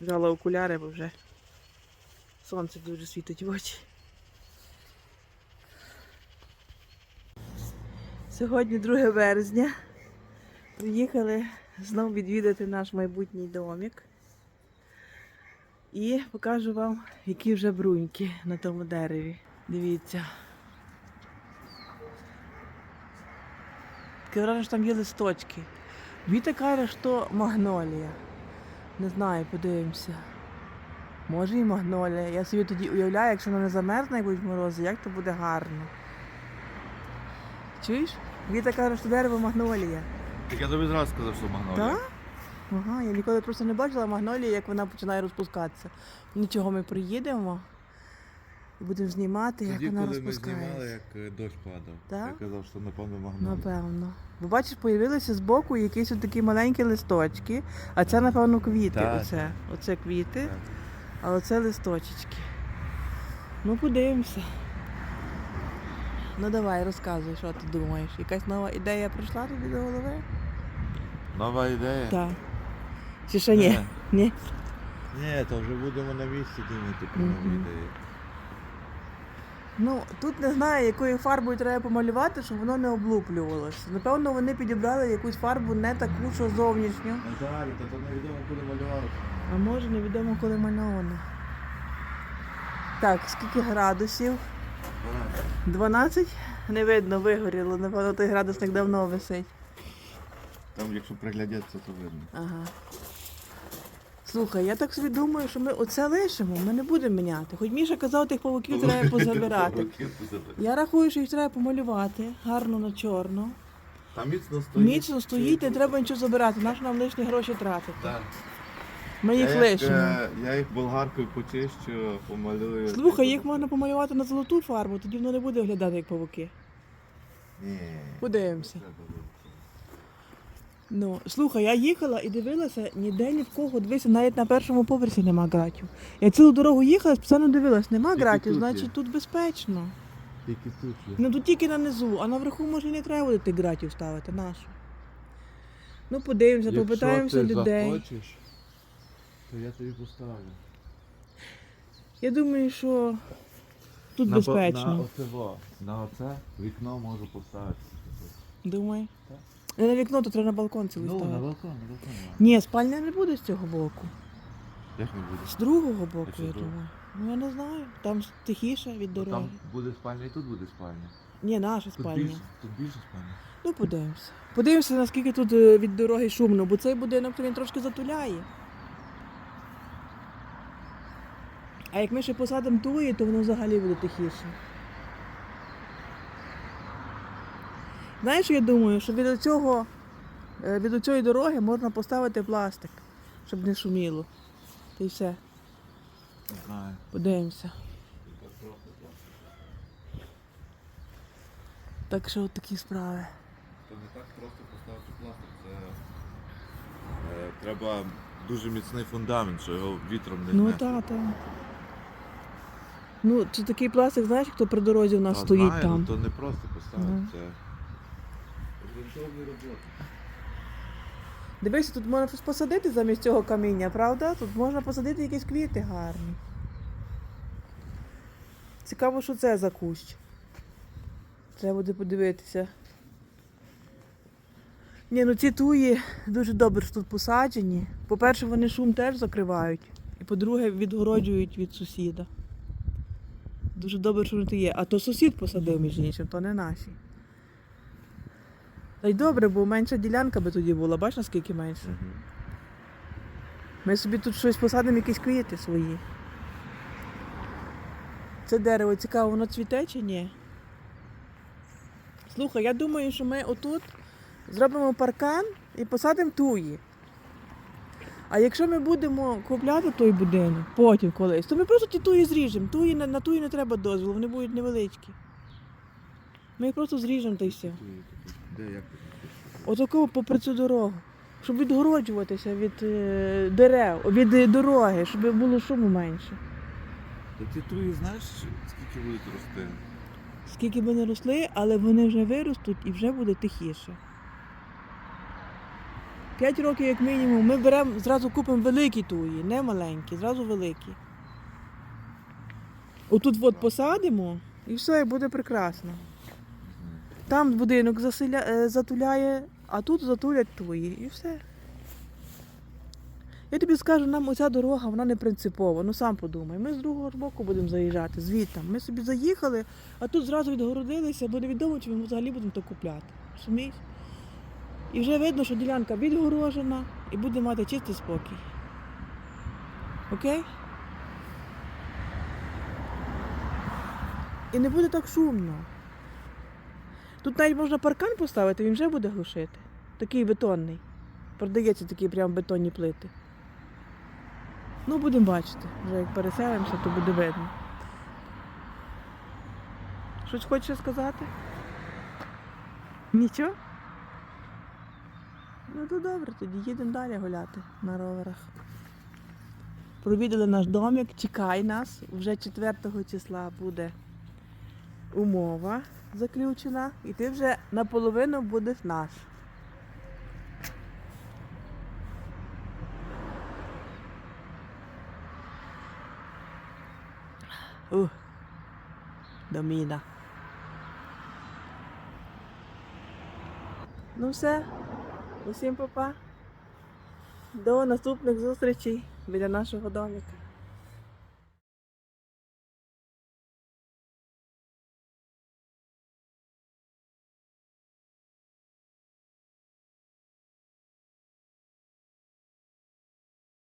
Взяла окуляри, бо вже сонце дуже світить в очі. Сьогодні 2 березня. Приїхали знову відвідати наш майбутній домик. І покажу вам, які вже бруньки на тому дереві. Дивіться. Таке враження, що там є листочки. Віта каже, що магнолія. Не знаю, подивимося. Може і магнолія. Я собі тоді уявляю, якщо вона не замерзне, як будуть морози, як то буде гарно. Чуєш? Віта каже, що дерево магнолія. Так я тобі зразу сказав, що магнолія. Так? Ага, я ніколи просто не бачила магнолії, як вона починає розпускатися. Нічого, ми приїдемо і будемо знімати, як Тоді, вона коли ми розпускається. знімали, як е, дощ падав. Так? Я казав, що напевно магнолія. Напевно. Бо бачиш, появилися збоку якісь от такі маленькі листочки, а це, напевно, квіти. Так. Оце. Оце квіти, Так. а оце листочечки. Ну, подивимося. Ну давай, розказуй, що ти думаєш. Якась нова ідея прийшла тобі до голови? Нова ідея? Так. Чи ще ні? Не. Ні. Ні, то вже будемо на місці думати про нову Мгм. Ну, тут не знаю, якою фарбою треба помалювати, щоб воно не облуплювалося. Напевно, вони підібрали якусь фарбу не таку, що зовнішню. Наталі, та то невідомо куди малювати. А може невідомо коли мальовано. Так, скільки градусів? 12? Не видно, вигоріло. Напевно, той градусник давно висить. Там, якщо приглядатися, то видно. Ага. Слухай, я так собі думаю, що ми оце лишимо, ми не будемо міняти. Хоч Міша казав, тих павуків треба позабирати. Я рахую, що їх треба помалювати гарно на чорно. Там міцно стоїть. Міцно стоїть, не треба нічого забирати. Нащо нам лишні гроші тратити? Так. Ми їх я лишимо. е, Я їх болгаркою почищу, помалюю. Слухай, їх можна помалювати на золоту фарбу, тоді воно не буде виглядати як павуки. Ні. Подивимося. Треба. Ну, слухай, я їхала і дивилася, ніде ні в кого, дивися, навіть на першому поверсі нема гратів. Я цілу дорогу їхала, спеціально дивилась, нема Тільки гратів, тут є. значить тут безпечно. Тільки тут. є. Ну тут тільки на низу, а наверху може і не треба буде тих гратів ставити, нашу. Ну, подивимося, попитаємося Якщо ти людей. захочеш, то я тобі поставлю. Я думаю, що тут На, безпечно. На оце, во, на оце вікно можу поставити. Думаю. Так. Не на вікно, то треба на балкон цілий Ну, на ставити. балкон, на балкон. Ні, спальня не буде з цього боку. Як не буде? З другого боку, А чи я з другого? думаю. Ну я не знаю. Там тихіше від Ну, дороги. Там буде спальня і тут буде спальня. Ні, наша Тут спальня. більше, тут більше спальня. Ну, подивимося. Подивимося, наскільки тут е, від дороги шумно, бо цей будинок то він трошки затуляє. А як ми ще посадимо туї, то воно взагалі буде тихіше. Знаєш, я думаю, що від цього, від цієї дороги можна поставити пластик, щоб не шуміло. Та й все. Не знаю. Подивимося. Так що от такі справи. То не так просто поставити пластик. Це е, треба дуже міцний фундамент, що його вітром не Ну так, так. Ну, це такий пластик, знаєш, хто при дорозі у нас Та стоїть знаю, там. ну, То не просто поставити. Ну. Це ґрунтовні роботи. Дивися, тут можна щось посадити замість цього каміння, правда? Тут можна посадити якісь квіти гарні. Цікаво, що це за кущ. Треба буде подивитися. Ні, ну ці туї дуже добре що тут посаджені. По-перше, вони шум теж закривають. І по-друге, відгороджують від сусіда. Дуже добре, що вони тут є. А то сусід посадив, між іншим, то не наші. Та й добре, бо менша ділянка би тоді була, бачиш, наскільки менше. Ми собі тут щось посадимо, якісь квіти свої. Це дерево цікаво, воно цвіте чи ні? Слухай, я думаю, що ми отут зробимо паркан і посадимо туї. А якщо ми будемо купляти той будинок потім колись, то ми просто ті туї зріжемо. Туї, на, на туї не треба дозволу, вони будуть невеличкі. Ми їх просто зріжемо та й все. Де як ти? Попри цю дорогу. Щоб відгороджуватися від е, дерев, від е, дороги, щоб було шуму менше. Та ти туї знаєш, скільки будуть рости? Скільки б не росли, але вони вже виростуть і вже буде тихіше. 5 років, як мінімум, ми беремо, зразу купимо великі туї, не маленькі, зразу великі. Отут от посадимо і все, і буде прекрасно. Там будинок заселя... е, затуляє, а тут затулять туї. І все. Я тобі скажу, нам оця дорога, вона не принципова. Ну сам подумай. Ми з другого боку будемо заїжджати, звідти. Ми собі заїхали, а тут зразу відгородилися, бо невідомо, чи ми взагалі будемо то купляти. Розумієш? І вже видно, що ділянка відгорожена і буде мати чистий спокій. Окей? І не буде так шумно. Тут навіть можна паркан поставити, він вже буде глушити. Такий бетонний. Продається такі прям бетонні плити. Ну, будемо бачити. Вже як переселимося, то буде видно. Щось хочеш сказати? Нічого? Ну то добре, тоді їдемо далі гуляти на роверах. Провідали наш домик, чекай нас. Вже 4 числа буде умова заключена, і ти вже наполовину будеш наш. Ух, доміна. Ну все, усім папа. До наступних зустрічей біля нашого домика.